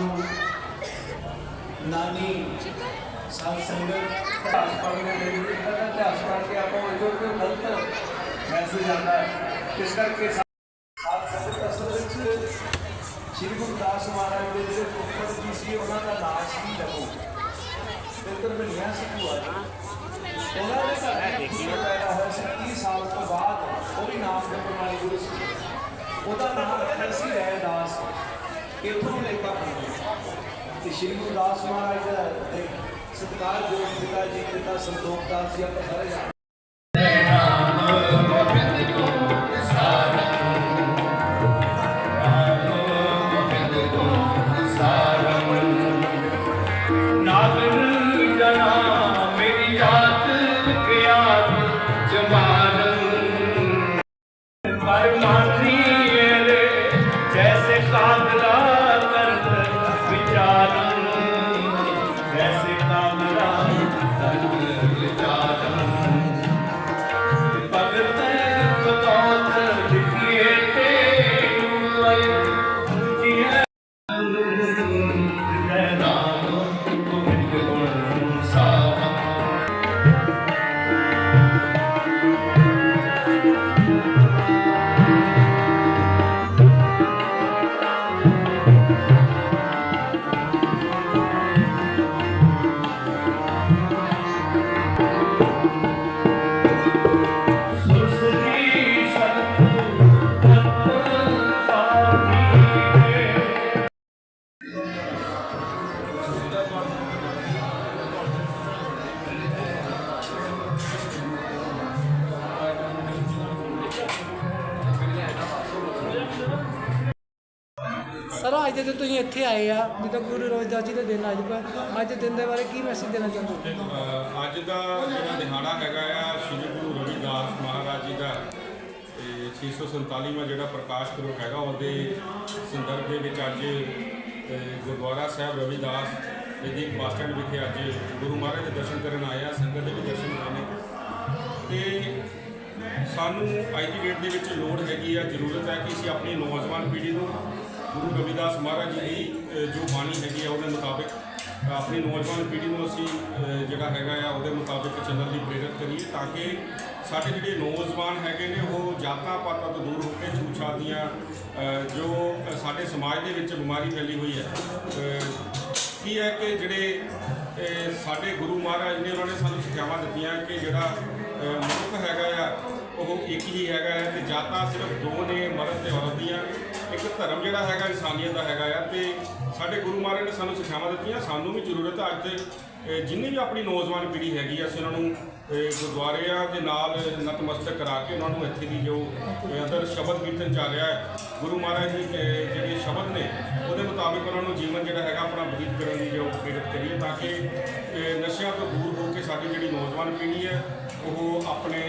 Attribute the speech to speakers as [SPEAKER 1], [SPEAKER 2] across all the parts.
[SPEAKER 1] ਸ਼ਰਧਾਲੂ ਨਾਨੀ, ਸਾਧ ਸੰਗਤ ਇਤਿਹਾਸ ਪੜ੍ਹਨੇ ਦੇ ਲਈ ਇਤਿਹਾਸ ਪੜ੍ਹ ਕੇ ਆਪਾਂ ਨੂੰ ਜੋ ਕੋਈ ਗਲਤ ਮੈਸੇਜ ਆਉਂਦਾ ਹੈ, ਇਸ ਕਰਕੇ ਸਾਧ ਸੰਗਤ ਅਸਲ ਵਿੱਚ ਸ਼੍ਰੀ ਗੁਰੂ ਦਾਸ ਮਹਾਰਾਜ ਦੇ ਜਿਹੜੇ ਪੁੱਤਰ ਜੀ ਸੀ, ਉਹਨਾਂ ਦਾ ਨਾਮ ਸੀ ਲਹੂ ਪੁੱਤਰ ਬਣਿਆ ਸੀ ਭੂਆ ਉਹਨਾਂ ਦੇ ਘਰ ਦੇਖੀ ਪੈਦਾ ਹੋਇਆ ਸੀ 30 ਸਾਲ ਤੋਂ ਬਾਅਦ ਉਹ ਵੀ ਨਾਮ ਜਪਣ ਵਾਲੇ ਗੁਰੂ ਸੀ। ਉਹਦਾ ਨਾਮ ਰੱਖਿਆ ਸੀ ਰੈਦਾਸ, ਇੱਥੋਂ ਲੇਖਾ ਬਣਿਆ ਤੇ ਸ਼੍ਰੀ ਗੁਰੂ ਦਾਸ ਮਹਾਰਾਜ ਦਾ ਇੱਕ ਸਤਿਕਾਰਯੋਗ ਪਿਤਾ ਜੀ, ਪਿਤਾ ਸੰਤੋਖ ਦਾਸ ਜੀ, ਆਪਾਂ ਸਾਰੇ
[SPEAKER 2] ਸਰ, ਅੱਜ ਦੇ ਦਿਨ ਤੁਸੀਂ ਇੱਥੇ ਆਏ ਆ, ਜਿੱਦਾਂ ਗੁਰੂ ਰੋਹਿਦਾਸ ਜੀ ਦਾ ਦਿਨ ਅੱਜ ਦਾ ਅੱਜ ਦਿਨ ਦੇ ਬਾਰੇ ਕੀ ਮੈਸੇਜ ਦੇਣਾ ਚਾਹੁੰਦੇ ਹੋ?
[SPEAKER 3] ਅੱਜ ਦਾ ਜਿਹੜਾ ਦਿਹਾੜਾ ਹੈਗਾ ਆ, ਸ੍ਰੀ ਗੁਰੂ ਰਵਿਦਾਸ ਮਹਾਰਾਜ ਜੀ ਦਾ। ਤੇ 647ਵਾਂ ਜਿਹੜਾ ਪ੍ਰਕਾਸ਼ ਪੁਰਬ ਹੈਗਾ, ਉਹਦੇ ਸੰਦਰਭ ਦੇ ਵਿੱਚ ਅੱਜ ਗੁਰਦੁਆਰਾ ਸਾਹਿਬ ਰਵਿਦਾਸ ਨਜ਼ਦੀਕ ਬੱਸ ਸਟੈਂਡ ਵਿਖੇ ਅੱਜ ਗੁਰੂ ਮਹਾਰਾਜ ਦੇ ਦਰਸ਼ਨ ਕਰਨ ਆਏ ਆ, ਸੰਗਤ ਦੇ ਵੀ ਦਰਸ਼ਨ ਕਰਨੇ ਨੇ ਤੇ ਸਾਨੂੰ ਅੱਜ ਦੀ ਡੇਟ ਦੇ ਵਿੱਚ ਲੋੜ ਹੈਗੀ ਆ, ਜ਼ਰੂਰਤ ਹੈ ਕਿ ਅਸੀਂ ਆਪਣੀ ਨੌਜਵਾਨ ਪੀੜ੍ਹੀ ਨੂੰ ਗੁਰੂ ਰਵਿਦਾਸ ਮਹਾਰਾਜ ਜੀ ਦੀ ਜੋ ਬਾਣੀ ਹੈਗੀ ਆ, ਉਹਦੇ ਮੁਤਾਬਿਕ ਆਪਣੀ ਨੌਜਵਾਨ ਪੀੜ੍ਹੀ ਨੂੰ ਅਸੀਂ ਜਿਹੜਾ ਹੈਗਾ ਆ, ਉਹਦੇ ਮੁਤਾਬਿਕ ਚੱਲਣ ਦੀ ਪ੍ਰੇਰਿਤ ਕਰੀਏ ਤਾਂ ਕਿ ਸਾਡੇ ਜਿਹੜੇ ਨੌਜਵਾਨ ਹੈਗੇ ਨੇ, ਉਹ ਜਾਤਾਂ ਪਾਤਾਂ ਤੋਂ ਦੂਰ ਹੋ ਕੇ ਛੂਛਾਤ ਦੀਆਂ ਜੋ ਸਾਡੇ ਸਮਾਜ ਦੇ ਵਿੱਚ ਬਿਮਾਰੀ ਫੈਲੀ ਹੋਈ ਹੈ ਕੀ ਹੈ ਕਿ ਜਿਹੜੇ ਸਾਡੇ ਗੁਰੂ ਮਹਾਰਾਜ ਨੇ ਉਹਨਾਂ ਨੇ ਸਾਨੂੰ ਸਿੱਖਿਆਵਾਂ ਦਿੱਤੀਆਂ ਕਿ ਜਿਹੜਾ ਮਨੁੱਖ ਹੈਗਾ ਆ ਇੱਕ ਹੀ ਹੈਗਾ ਹੈ ਤੇ ਜਾਤਾਂ ਸਿਰਫ ਦੋ ਨੇ ਮਰਦ ਤੇ ਔਰਤ ਦੀਆਂ। ਇੱਕ ਧਰਮ ਜਿਹੜਾ ਹੈਗਾ ਇਨਸਾਨੀਅਤ ਦਾ ਹੈਗਾ ਆ ਤੇ ਸਾਡੇ ਗੁਰੂ ਮਹਾਰਾਜ ਨੇ ਸਾਨੂੰ ਸਿੱਖਿਆਵਾਂ ਦਿੱਤੀਆਂ। ਸਾਨੂੰ ਵੀ ਜ਼ਰੂਰਤ ਹੈ ਅੱਜ ਜਿੰਨੀ ਵੀ ਆਪਣੀ ਨੌਜਵਾਨ ਪੀੜ੍ਹੀ ਹੈਗੀ ਆ ਅਸੀਂ ਉਹਨਾਂ ਨੂੰ ਗੁਰਦੁਆਰਿਆਂ ਦੇ ਨਾਲ ਨਤਮਸਤਕ ਕਰਾ ਕੇ ਉਹਨਾਂ ਨੂੰ ਇੱਥੇ ਦੀ ਜੋ ਅੰਦਰ ਸ਼ਬਦ ਕੀਰਤਨ ਚੱਲ ਰਿਹਾ ਹੈ ਗੁਰੂ ਮਹਾਰਾਜ ਦੀ ਅ, ਜਿਹੜੇ ਸ਼ਬਦ ਨੇ ਉਹਦੇ ਮੁਤਾਬਿਕ ਉਹਨਾਂ ਨੂੰ ਜੀਵਨ ਜਿਹੜਾ ਹੈਗਾ ਆਪਣਾ ਬਤੀਤ ਕਰਨ ਦੀ ਜੋ ਪ੍ਰੇਰਿਤ ਕਰੀਏ ਤਾਂ ਕਿ ਨਸ਼ਿਆਂ ਤੋਂ ਦੂਰ ਹੋ ਕੇ ਸਾਡੀ ਜਿਹੜੀ ਨੌਜਵਾਨ ਪੀੜ੍ਹੀ ਹੈ ਉਹ ਆਪਣੇ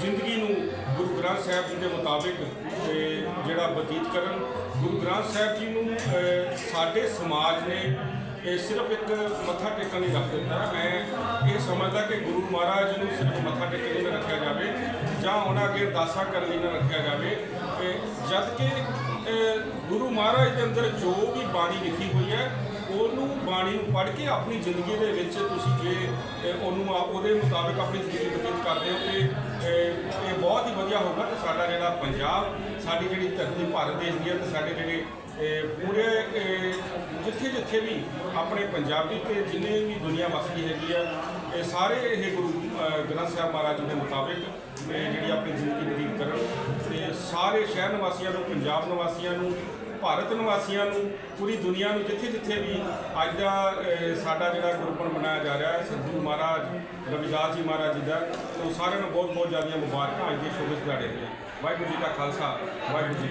[SPEAKER 3] ਜ਼ਿੰਦਗੀ ਨੂੰ ਗੁਰੂ ਗ੍ਰੰਥ ਸਾਹਿਬ ਜੀ ਦੇ ਮੁਤਾਬਿਕ ਜਿਹੜਾ ਬਤੀਤ ਕਰਨ। ਗੁਰੂ ਗ੍ਰੰਥ ਸਾਹਿਬ ਜੀ ਨੂੰ ਸਾਡੇ ਸਮਾਜ ਨੇ ਇਹ ਸਿਰਫ ਇੱਕ ਮੱਥਾ ਟੇਕਣ ਲਈ ਰੱਖ ਦਿੱਤਾ। ਮੈਂ ਇਹ ਸਮਝਦਾ ਕਿ ਗੁਰੂ ਮਹਾਰਾਜ ਨੂੰ ਸਿਰਫ ਮੱਥਾ ਟੇਕਣ ਲਈ ਨਾ ਰੱਖਿਆ ਜਾਵੇ, ਜਾਂ ਉਹਨਾਂ ਅੱਗੇ ਅਰਦਾਸਾਂ ਕਰਨ ਲਈ ਨਾ ਰੱਖਿਆ ਜਾਵੇ। ਤੇ ਜਦ ਕਿ ਗੁਰੂ ਮਹਾਰਾਜ ਦੇ ਅੰਦਰ ਜੋ ਵੀ ਬਾਣੀ ਲਿਖੀ ਹੋਈ ਹੈ ਉਹਨੂੰ ਬਾਣੀ ਨੂੰ ਪੜ੍ਹ ਕੇ ਆਪਣੀ ਜ਼ਿੰਦਗੀ ਦੇ ਵਿੱਚ ਤੁਸੀਂ ਜੇ ਉਹਨੂੰ ਆਪ ਉਹਦੇ ਮੁਤਾਬਿਕ ਆਪਣੀ ਜ਼ਿੰਦਗੀ ਬਤੀਤ ਕਰਦੇ ਹੋ ਤੇ ਇਹ ਬਹੁਤ ਹੀ ਵਧੀਆ ਹੋਊਗਾ ਤੇ ਸਾਡਾ ਜਿਹੜਾ ਪੰਜਾਬ, ਸਾਡੀ ਜਿਹੜੀ ਧਰਤੀ ਭਾਰਤ ਦੇਸ਼ ਦੀ ਹੈ ਤੇ ਸਾਡੇ ਜਿਹੜੇ ਪੂਰੇ ਜਿੱਥੇ ਜਿੱਥੇ ਵੀ ਆਪਣੇ ਪੰਜਾਬੀ ਤੇ ਜਿੰਨੇ ਵੀ ਦੁਨੀਆ ਵਸਦੀ ਹੈਗੀ ਆ, ਇਹ ਸਾਰੇ ਇਹ ਗੁਰੂ ਗ੍ਰੰਥ ਸਾਹਿਬ ਮਹਾਰਾਜ ਜੀ ਦੇ ਮੁਤਾਬਿਕ ਜਿਹੜੀ ਆਪਣੀ ਜ਼ਿੰਦਗੀ ਬਤੀਤ ਕਰਨ ਤੇ ਸਾਰੇ ਸ਼ਹਿਰ ਨਿਵਾਸੀਆਂ ਨੂੰ, ਪੰਜਾਬ ਨਿਵਾਸੀਆਂ ਨੂੰ ਭਾਰਤ ਨਿਵਾਸੀਆਂ ਨੂੰ, ਪੂਰੀ ਦੁਨੀਆ ਨੂੰ ਜਿੱਥੇ ਜਿੱਥੇ ਵੀ ਅੱਜ ਦਾ ਸਾਡਾ ਜਿਹੜਾ ਗੁਰਪੁਰਬ ਮਨਾਇਆ ਜਾ ਰਿਹਾ ਹੈ ਸਤਿਗੁਰੂ ਮਹਾਰਾਜ ਰਵਿਦਾਸ ਜੀ ਮਹਾਰਾਜ ਜੀ ਦਾ ਤੇ ਉਹ ਸਾਰਿਆਂ ਨੂੰ ਬਹੁਤ ਬਹੁਤ ਜ਼ਿਆਦੀਆਂ ਮੁਬਾਰਕਾਂ ਅੱਜ ਦੇ ਸ਼ੁਭ ਦਿਹਾੜੇ ਦੀਆਂ। ਵਾਹਿਗੁਰੂ ਜੀ ਕਾ ਖਾਲਸਾ, ਵਾਹਿਗੁਰੂ ਜੀ